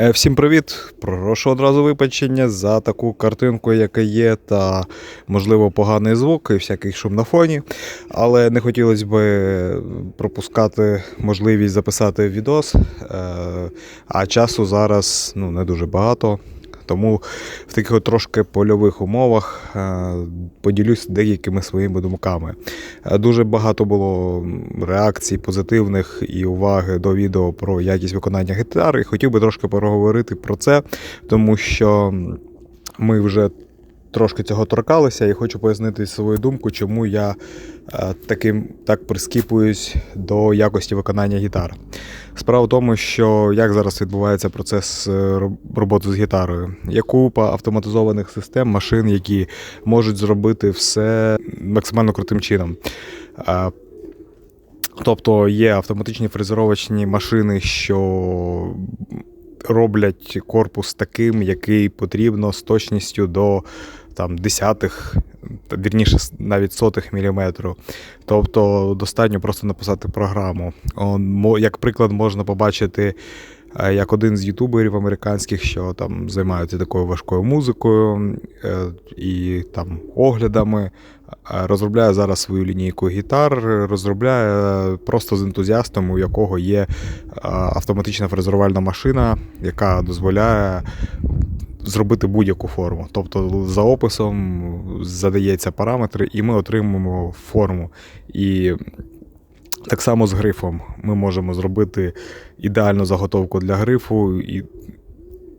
Е, Всім привіт! Прошу одразу вибачення за таку картинку, яка є, та можливо поганий звук і всякий шум на фоні. Але не хотілося б пропускати можливість записати відос. е, А часу зараз ну, не дуже багато. Тому в таких трошки польових умовах е, поділюсь деякими своїми думками. Е, Дуже багато було реакцій позитивних і уваги до відео про якість виконання гітари. І хотів би трошки поговорити про це, тому що ми вже трошки цього торкалися, і хочу пояснити свою думку, чому я е, таким так прискіпуюсь до якості виконання гітар. Справа в тому, що як зараз відбувається процес е, роботи з гітарою. Є купа автоматизованих систем, машин, які можуть зробити все максимально крутим чином. Е, Тобто є автоматичні фрезеровочні машини, що роблять корпус таким, який потрібно з точністю до там, десятих, вірніше, навіть сотих міліметру. Тобто достатньо просто написати програму. Як приклад, можна побачити, е, як один з ютуберів американських, що там займаються такою важкою музикою е, і там оглядами. е, Розробляє зараз свою лінійку гітар, розробляє просто з ентузіастом, у якого є автоматична фрезерувальна машина, яка дозволяє зробити будь-яку форму. Тобто за описом задається параметри, і ми отримуємо форму. І так само з грифом. Ми можемо зробити ідеальну заготовку для грифу і,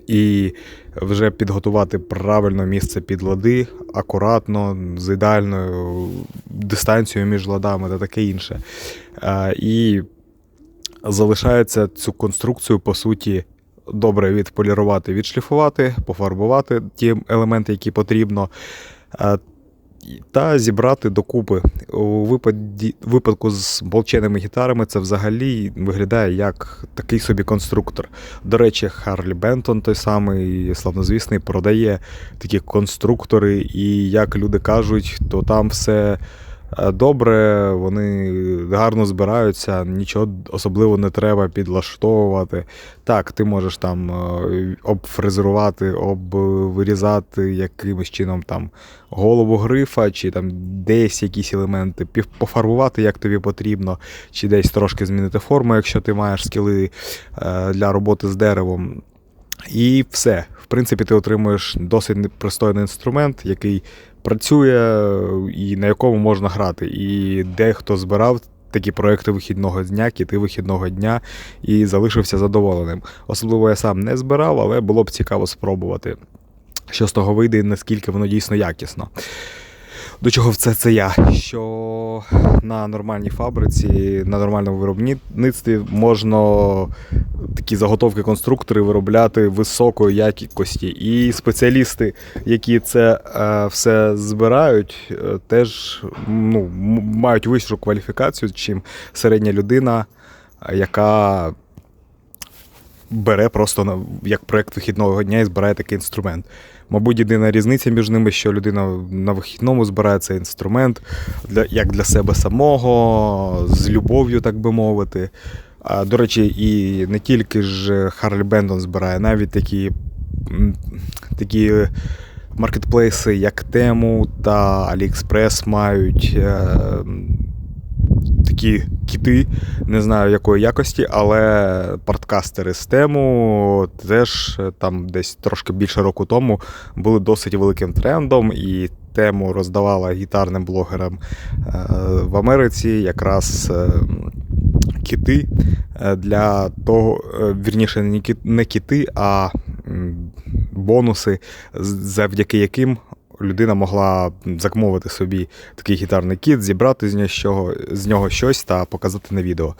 і вже підготувати правильно місце під лади, акуратно, з ідеальною дистанцією між ладами та таке інше. А, І залишається цю конструкцію, по суті, добре відполірувати, відшліфувати, пофарбувати ті елементи, які потрібно. Та зібрати докупи. У випаді, випадку з болченими гітарами це взагалі виглядає як такий собі конструктор. До речі, Харлі Бентон, той самий славнозвісний, продає такі конструктори, і як люди кажуть, то там все е, добре, вони гарно збираються, нічого особливо не треба підлаштовувати. Так, ти можеш там е, обфрезерувати, обвирізати якимось чином там голову грифа, чи там десь якісь елементи, пофарбувати, як тобі потрібно, чи десь трошки змінити форму, якщо ти маєш скіли е, для роботи з деревом. І все. В принципі, ти отримуєш досить пристойний інструмент, який працює і на якому можна грати. І дехто збирав такі проекти вихідного дня, кіти вихідного дня і залишився задоволеним. Особливо я сам не збирав, але було б цікаво спробувати, що з того вийде і наскільки воно дійсно якісно. До чого все це я? Що на нормальній фабриці, на нормальному виробництві можна такі заготовки конструктори виробляти високої якості. І спеціалісти, які це е, все збирають, е, теж ну, мають вищу кваліфікацію, чим середня людина, яка бере просто на, як проєкт вихідного дня і збирає такий інструмент. Мабуть, єдина різниця між ними, що людина на вихідному збирає цей інструмент для, як для себе самого, з любов'ю, так би мовити. А, до речі, і не тільки ж Харлі Бендон збирає, навіть такі, такі маркетплейси, як Тему та AliExpress мають е, такі кіти, не знаю якої якості, але парткастери з тему теж е, там десь трошки більше року тому були досить великим трендом, і тему роздавала гітарним блогерам е, в Америці якраз. е, Кіти для того, вірніше, не кіти, а бонуси, завдяки яким людина могла замовити собі такий гітарний кіт, зібрати з нього, з нього щось та показати на відео.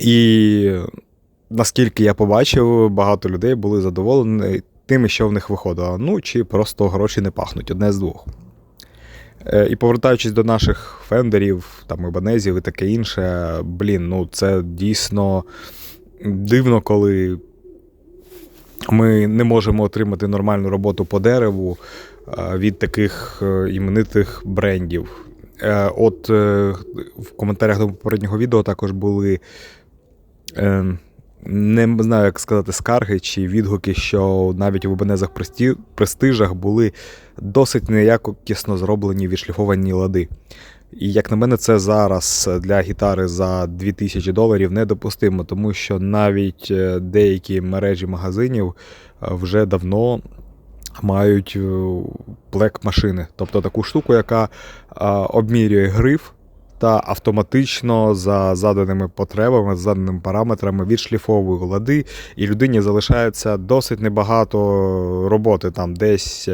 І наскільки я побачив, багато людей були задоволені тим, що в них виходило. Ну, чи просто гроші не пахнуть, одне з двох. Е, І повертаючись до наших фендерів, там ібанезів і таке інше, блін, ну це дійсно дивно, коли ми не можемо отримати нормальну роботу по дереву е, від таких е, іменитих брендів. Е, От в коментарях до попереднього відео також були не знаю, як сказати, скарги чи відгуки, що навіть в Ібенезах престижах були досить неякісно зроблені відшліфовані лади. І як на мене, це зараз для гітари за 2000 доларів недопустимо, тому що навіть е, деякі мережі магазинів е, вже давно мають е, плек-машини, тобто таку штуку, яка обмірює гриф та автоматично за заданими потребами, за заданими параметрами відшліфовує лади, і людині залишається досить небагато роботи там десь.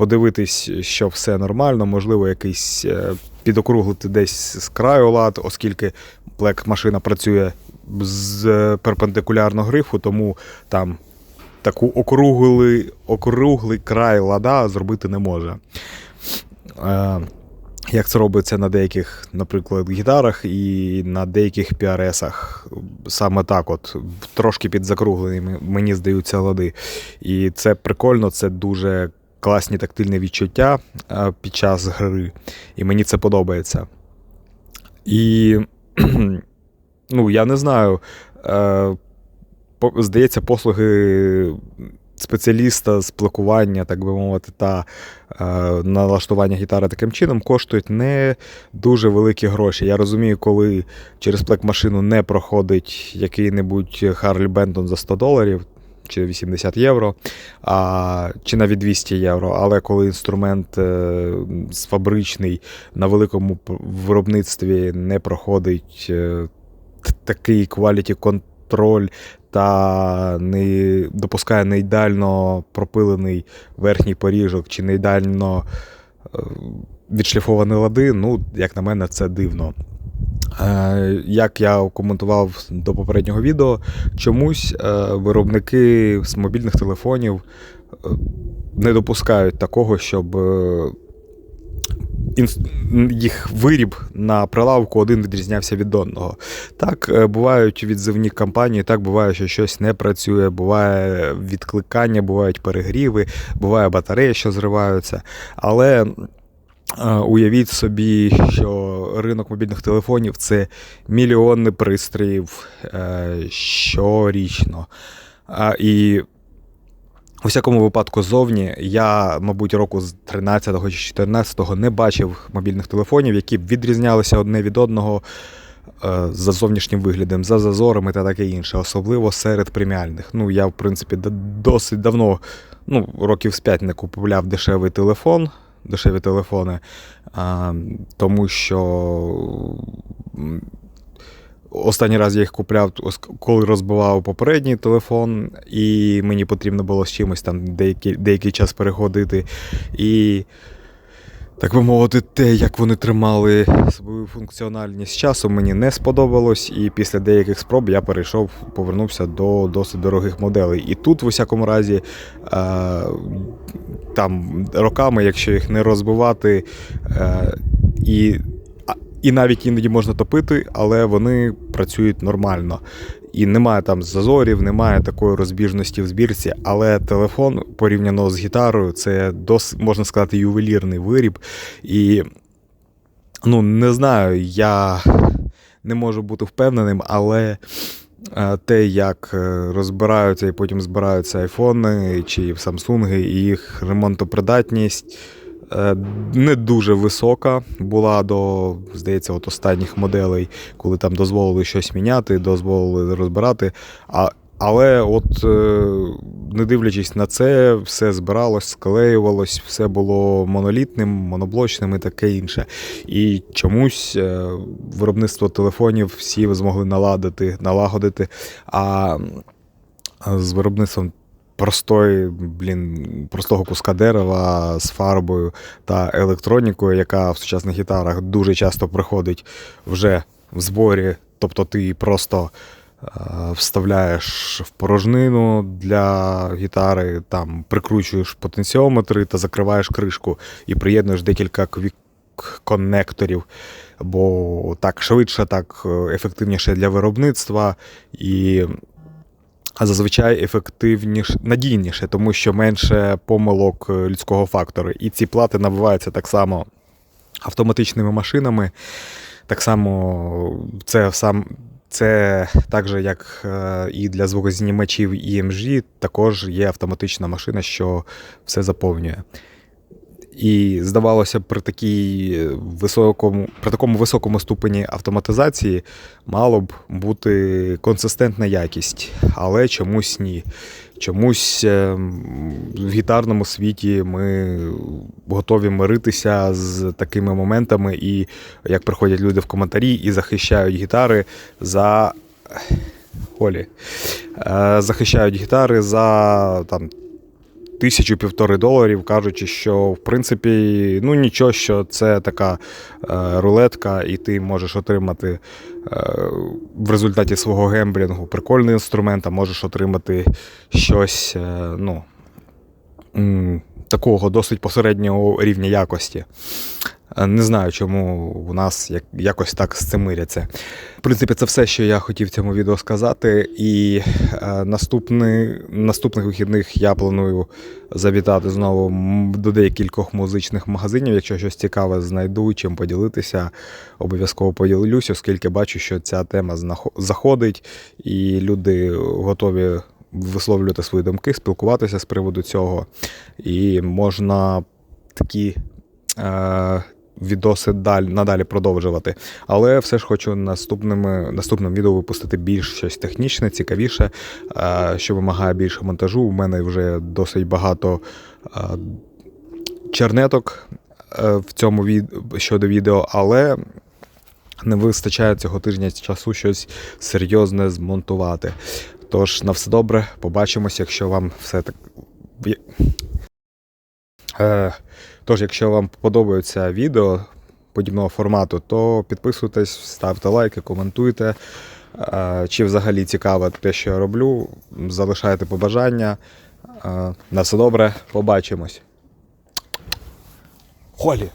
Подивитись, що все нормально, можливо, якийсь е, підокруглити десь з краю лад, оскільки плек машина працює з е, перпендикулярно грифу, тому там таку округлий, округлий край лада зробити не може. Е, як це робиться на деяких, наприклад, гітарах і на деяких PRS-ах. Саме так, от трошки під закругленими, мені здаються лади. І це прикольно, це дуже класні тактильні відчуття е, під час гри. І мені це подобається. І ну, я не знаю. е, Здається, послуги спеціаліста з плакування, так би мовити, та е, налаштування гітари таким чином коштують не дуже великі гроші. Я розумію, коли через плек-машину не проходить який-небудь Харлі Бентон за 100 доларів. Чи 80 євро, а, чи навіть 200 євро. Але коли інструмент е, фабричний на великому виробництві не проходить е, такий quality контроль та не допускає не ідеально пропилений верхній поріжок чи не ідеально е, відшліфовані лади, ну, як на мене, це дивно. Е, Як я коментував до попереднього відео, чомусь е, виробники з мобільних телефонів е, не допускають такого, щоб їх виріб на прилавку один відрізнявся від одного. Так, бувають відзивні кампанії, так буває, що щось не працює, буває відкликання, бувають перегріви, буває батареї, що зриваються. Але уявіть собі, що ринок мобільних телефонів це мільйони пристроїв е, щорічно. І у всякому випадку зовні я, мабуть, року з 13-го чи 14-го не бачив мобільних телефонів, які б відрізнялися одне від одного е, за зовнішнім виглядом, за зазорами та таке інше, особливо серед преміальних. Ну, я, в принципі, досить давно, ну, років з 5 не купував дешевий телефон, дешеві телефони, а, тому що. Останній раз я їх купляв, коли розбивав попередній телефон, і мені потрібно було з чимось там деякий, деякий час переходити. І, так би мовити, те, як вони тримали свою функціональність з часом, мені не сподобалось. І після деяких спроб я перейшов, повернувся до досить дорогих моделей. І тут, в усякому разі, там роками, якщо їх не розбивати, е, і і навіть іноді можна топити, але вони працюють нормально. І немає там зазорів, немає такої розбіжності в збірці. Але телефон порівняно з гітарою, це дос, можна сказати, ювелірний виріб. І ну, не знаю, я не можу бути впевненим, але те, як е, розбираються і потім збираються айфони чи Самсунги, і їх ремонтопридатність е, не дуже висока була до, здається, от останніх моделей, коли там дозволили щось міняти, дозволили розбирати. А, але от е, не дивлячись на це, все збиралось, склеювалось, все було монолітним, моноблочним і таке інше. І чомусь е, виробництво телефонів всі змогли наладити, налагодити. А з виробництвом простої, блін, простого куска дерева з фарбою та електронікою, яка в сучасних гітарах дуже часто приходить вже в зборі. Тобто ти просто вставляєш в порожнину для гітари, там прикручуєш потенціометри та закриваєш кришку і приєднуєш декілька коннекторів, бо так швидше, так е, ефективніше для виробництва і зазвичай ефективніше, надійніше, тому що менше помилок е, людського фактору. І ці плати набиваються так само автоматичними машинами. Так само це сам Це так же, як е, і для звукознімачів EMG, також є автоматична машина, що все заповнює. І здавалося б, при такій високому, при такому високому ступені автоматизації мало б бути консистентна якість, але чомусь ні. Чомусь е, в гітарному світі ми готові миритися з такими моментами, і як приходять люди в коментарі і захищають гітари за. Олі. Е, захищають гітари за там, тисячу півтори доларів, кажучи, що в принципі ну нічого, що це така е, рулетка, і ти можеш отримати е, в результаті свого гемблінгу прикольний інструмент, а можеш отримати щось е, ну, такого досить посереднього рівня якості. Е, Не знаю, чому у нас як, якось так з цим миряться. В принципі, це все, що я хотів в цьому відео сказати. І е, наступний, наступних вихідних я планую завітати знову до декількох музичних магазинів. Якщо щось цікаве знайду, чим поділитися, обов'язково поділюсь, оскільки бачу, що ця тема заходить, і люди готові висловлювати свої думки, спілкуватися з приводу цього. І можна такі. Відоси даль, надалі продовжувати. Але все ж хочу наступними, наступним відео випустити більш щось технічне, цікавіше, е, що вимагає більше монтажу. У мене вже досить багато е, чернеток е, в цьому від... щодо відео, але не вистачає цього тижня часу щось серйозне змонтувати. Тож, на все добре, побачимось, якщо вам все так. Е, Тож, якщо вам подобаються відео подібного формату, то підписуйтесь, ставте лайки, коментуйте. Е, Чи взагалі цікаво те, що я роблю, залишайте побажання. Е, На все добре, побачимось. Холі!